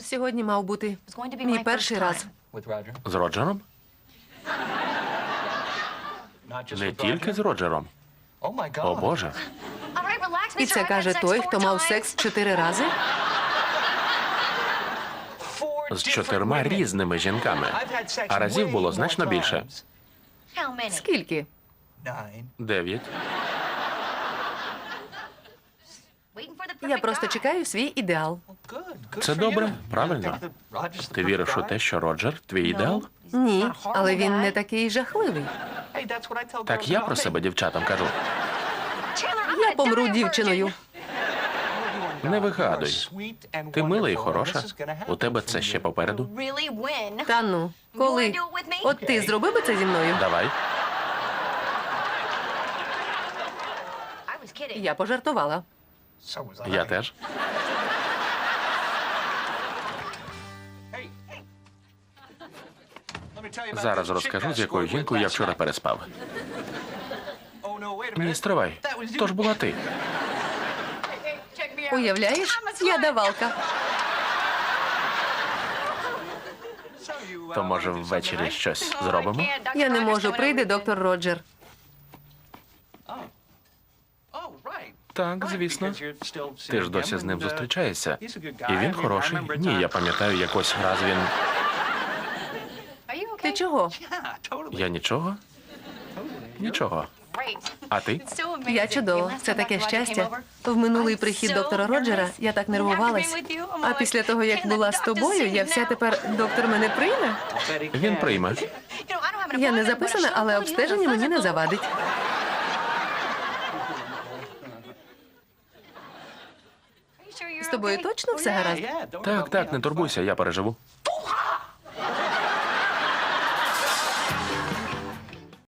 Сьогодні мав бути мій перший раз. З Роджером? Не тільки з Роджером. О Боже. І це каже той, хто мав секс чотири рази. З чотирма різними жінками. А разів було значно більше. Скільки? Дев'ять. Я просто чекаю свій ідеал. Це добре, правильно. Ти віриш у те, що Роджер твій ідеал? Ні, але він не такий жахливий. Так я про себе дівчатам кажу. Я помру дівчиною. Не вигадуй. Ти мила і хороша. У тебе це ще попереду. Та ну, коли? От ти зробив би це зі мною? Давай. Я пожартувала. Я теж. Зараз розкажу, з якою жінкою я вчора переспав. Ні, стривай. То ж була ти. Уявляєш? Я давалка. То може ввечері щось зробимо? Я не можу. Прийде доктор Роджер. Так, звісно. Ти ж досі з ним зустрічаєшся. І він хороший. Ні, я пам'ятаю, якось раз він. Ти чого? Я нічого? Нічого. А ти? Я чудово. Це таке щастя. В минулий прихід доктора Роджера я так нервувалась. А після того, як була з тобою, я вся тепер доктор мене прийме. Він прийме. Я не записана, але обстеження мені не завадить. З тобою точно все гаразд? Так, так, не турбуйся, я переживу.